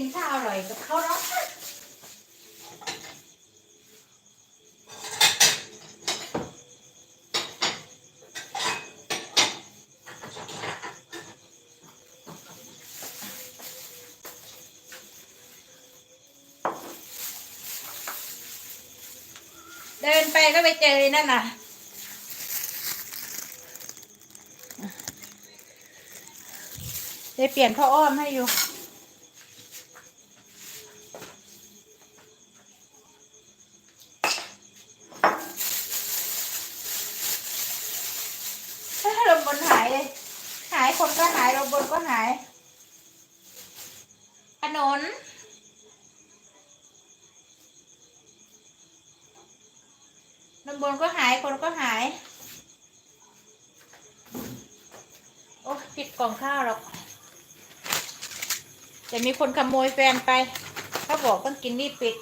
กินข้าวอร่อยกับเขาเนาะเดินไปก็ไปเจอนั่นน่ะเดี๋ยวเปลี่ยนผ้าอ้อมให้อยู่ ถ้าลมบนหายเลย หาย คนก็หายลมบนก็หายถนนลมบนก็หายคนก็หาย โอ้ปิดกล่องข้าวหรอกจะมีคนขโมยแฟนไปเขาบอกต้องกินนี่ปิด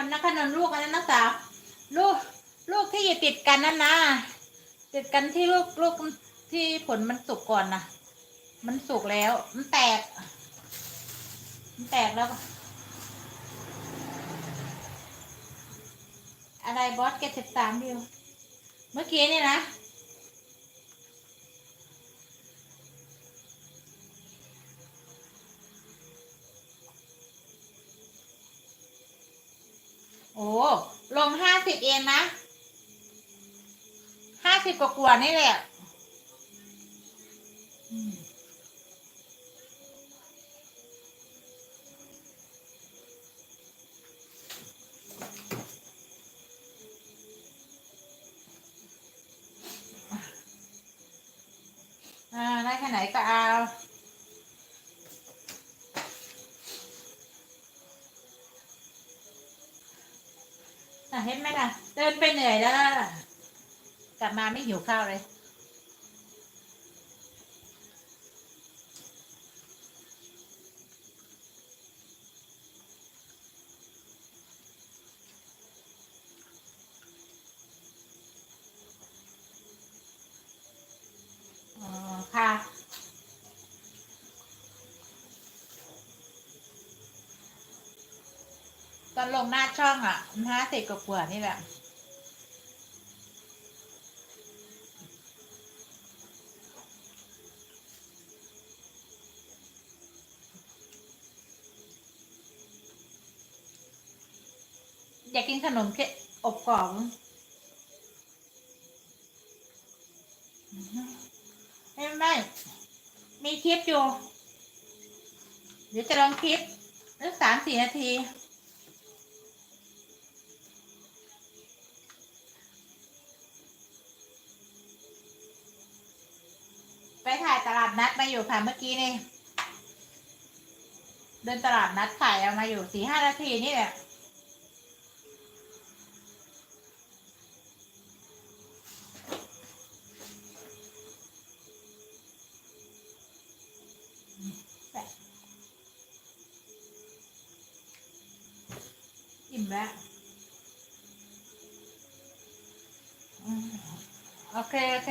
นนนะขนนลูกอันนั้นนะสาวลูกลูกที่อยู่ติดกันนั่นนะติดกันที่ลูกลูกที่ผลมันสุกก่อนนะมันสุกแล้ว มันแตก มันแตกแล้ว อะไรบอสเกตสิบสามวิว เมื่อกี้นี่นะ โอ้ลงห้าสิบเองนะห้าสิบกว่าๆนี่แหละอ่าได้แค่ไหนก็เอา อะเห็นไหมล่ะ เดินไปเหนื่อยแล้วล่ะกลับมาไม่หิวข้าวเลย อ๋อ ค่ะ ตอนลงหน้าช่องอะห้าสิบกว่าๆนี่แหละ อยากกินขนมเค้กอบกรอบไม่ไม่มีคลิปอยู่ เดี๋ยวจะลองคลิปสักสามสี่นาที ไปถ่ายตลาดนัดมาอยู่ค่ะเมื่อกี้นี่ เดินตลาดนัดถ่ายเอามาอยู่สี่ห้านาทีนี่แหละอิ่มแล้วโอเค โอเค